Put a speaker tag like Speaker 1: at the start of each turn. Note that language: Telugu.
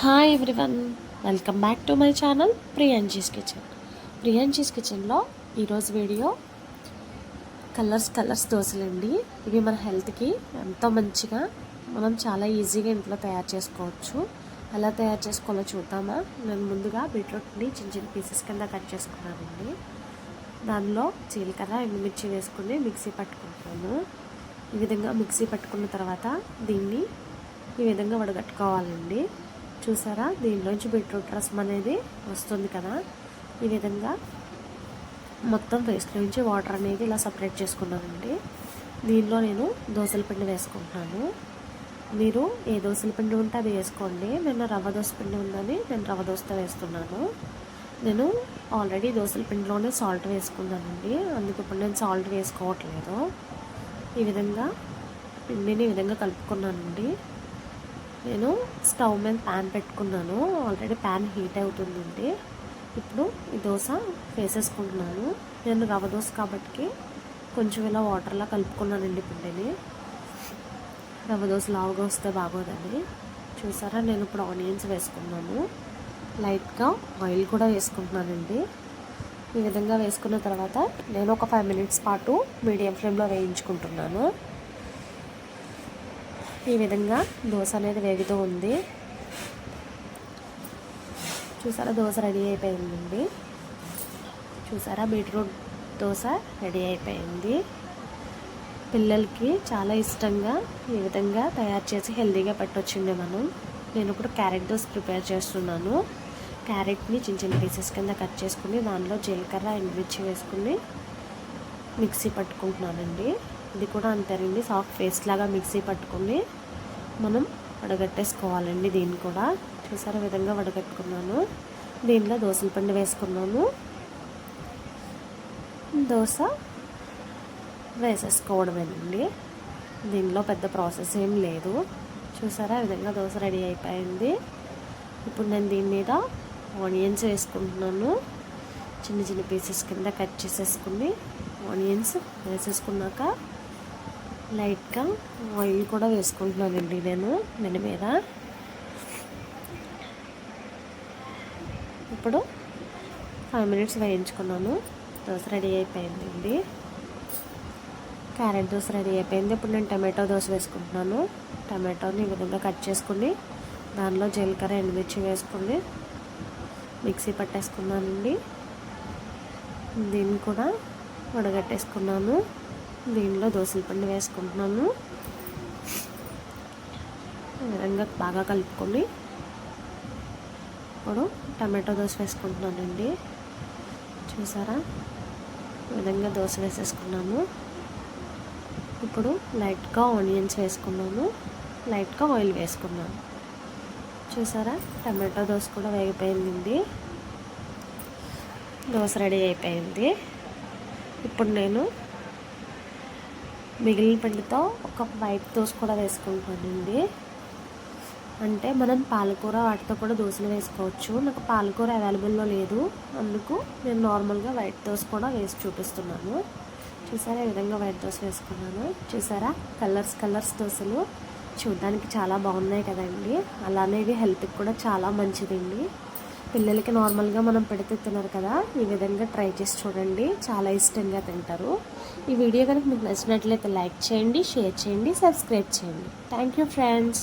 Speaker 1: Hi everyone welcome back to my channel Priyanji's kitchen Priyanji's కిచెన్లో ఈరోజు వీడియో కలర్స్ కలర్స్ దోశలండి ఇవి మన హెల్త్కి ఎంతో మంచిగా మనం చాలా ఈజీగా ఇంట్లో తయారు చేసుకోవచ్చు. ఎలా తయారు చేసుకోవాలో చూద్దామా? నేను ముందుగా బీట్రూట్ని చిన్న చిన్న పీసెస్ కింద కట్ చేసుకున్నానండి. దానిలో జీలకర్ర ఎండుమిర్చి వేసుకుని మిక్సీ పట్టుకుంటున్నాను ఈ విధంగా మిక్సీ పట్టుకున్న తర్వాత దీన్ని ఈ విధంగా వడగట్టుకోవాలండి. చూసారా? దీనిలోంచి బీట్రూట్ రసం అనేది వస్తుంది కదా? ఈ విధంగా మొత్తం నుంచి వాటర్ అనేది ఇలా సపరేట్ చేసుకున్నానండి. దీనిలో నేను దోశల పిండి వేసుకుంటున్నాను. మీరు ఏ దోశల పిండి ఉంటే అది వేసుకోండి. నిన్న రవ్వ దోశ పిండి ఉందని నేను రవ్వ దోశతో వేస్తున్నాను. నేను ఆల్రెడీ దోశల పిండిలోనే సాల్ట్ వేసుకున్నానండి. అందుకు ఇప్పుడు నేను సాల్ట్ వేసుకోవట్లేదు. ఈ విధంగా పిండిని ఈ విధంగా కలుపుకున్నానండి. నేను స్టవ్ మీద ప్యాన్ పెట్టుకున్నాను. ఆల్రెడీ ప్యాన్ హీట్ అవుతుందండి. ఇప్పుడు ఈ దోశ వేసేసుకుంటున్నాను. నేను రవ దోశ కాబట్టి కొంచెం ఇలా వాటర్లా కలుపుకున్నానండి పిండిని. రవ దోశ లావుగా వస్తే బాగోదండి. చూసారా? నేను ఇప్పుడు ఆనియన్స్ వేసుకున్నాను. లైట్గా ఆయిల్ కూడా వేసుకుంటున్నానండి. ఈ విధంగా వేసుకున్న తర్వాత నేను ఒక ఫైవ్ మినిట్స్ పాటు మీడియం ఫ్లేమ్లో వేయించుకుంటున్నాను. ఈ విధంగా దోశ అనేది వేగుతూ ఉంది. చూసారా దోశ రెడీ అయిపోయిందండి. చూసారా బీట్రూట్ దోశ రెడీ అయిపోయింది. పిల్లలకి చాలా ఇష్టంగా ఈ విధంగా తయారు చేసి హెల్తీగా పెట్టొచ్చింది మనం. నేను ఇప్పుడు క్యారెట్ దోశ ప్రిపేర్ చేస్తున్నాను. క్యారెట్ని చిన్న చిన్న పీసెస్ కింద కట్ చేసుకుని దానిలో జీలకర్ర ఎండుమిర్చి వేసుకుని మిక్సీ పట్టుకుంటున్నానండి. ఇది కూడా అంతేనండి సాఫ్ట్ పేస్ట్ లాగా మిక్సీ పట్టుకుని మనం వడగట్టేసుకోవాలండి దీన్ని కూడా. చూసారా విధంగా వడగట్టుకున్నాను. దీనిలో దోశల పిండి వేసుకున్నాను. దోశ వేసేసుకోవడమేనండి. దీనిలో పెద్ద ప్రాసెస్ ఏం లేదు. చూసారా విధంగా దోశ రెడీ అయిపోయింది. ఇప్పుడు నేను దీని మీద ఆనియన్స్ వేసుకుంటున్నాను. చిన్న చిన్న పీసెస్ కింద కట్ చేసేసుకుని ఆనియన్స్ వేసేసుకున్నాక లైట్గా ఆయిల్ కూడా వేసుకుంటున్నానండి నేను దీని మీద. ఇప్పుడు ఫైవ్ మినిట్స్ వేయించుకున్నాను. దోశ రెడీ అయిపోయిందండి. క్యారెట్ దోశ రెడీ అయిపోయింది. ఇప్పుడు నేను టమాటో దోశ వేసుకుంటున్నాను. టమాటోని ఈ విధంగా కట్ చేసుకుని దానిలో జీలకర్ర ఎండుమిర్చి వేసుకుని మిక్సీ పట్టేసుకున్నానండి. దీన్ని కూడా వడగట్టేసుకున్నాను. దీనిలో దోశల పిండి వేసుకుంటున్నాను. ఈ విధంగా బాగా కలుపుకొని ఇప్పుడు టమాటో దోశ వేసుకుంటున్నానండి. చూసారా? ఈ విధంగా దోశ వేసేసుకున్నాను. ఇప్పుడు లైట్గా ఆనియన్స్ వేసుకున్నాను. లైట్గా ఆయిల్ వేసుకున్నాను. చూసారా? టమాటో దోశ కూడా వేగిపోయింది దోశ రెడీ అయిపోయింది. ఇప్పుడు నేను మిగిలిన పిండితో ఒక వైట్ దోశ కూడా వేసుకుంటానండి. అంటే మనం పాలకూర వాటితో కూడా దోశలు వేసుకోవచ్చు. నాకు పాలకూర అవైలబుల్లో లేదు. అందుకు నేను నార్మల్గా వైట్ దోశ కూడా వేసి చూపిస్తున్నాను. చూసారా ఈ విధంగా వైట్ దోశ వేసుకున్నాను. చూసారా? కలర్స్ కలర్స్ దోశలు. చూడడానికి చాలా బాగున్నాయి కదండి. అలానే ఇవి హెల్త్కి కూడా చాలా మంచిదండి. పిల్లలకి నార్మల్గా మనం పెడితే తినరు కదా ఈ విధంగా ట్రై చేసి చూడండి. చాలా ఇష్టంగా తింటారు. ఈ వీడియో కనుక మీకు నచ్చినట్లయితే లైక్ చేయండి షేర్ చేయండి సబ్స్క్రైబ్ చేయండి. Thank you friends.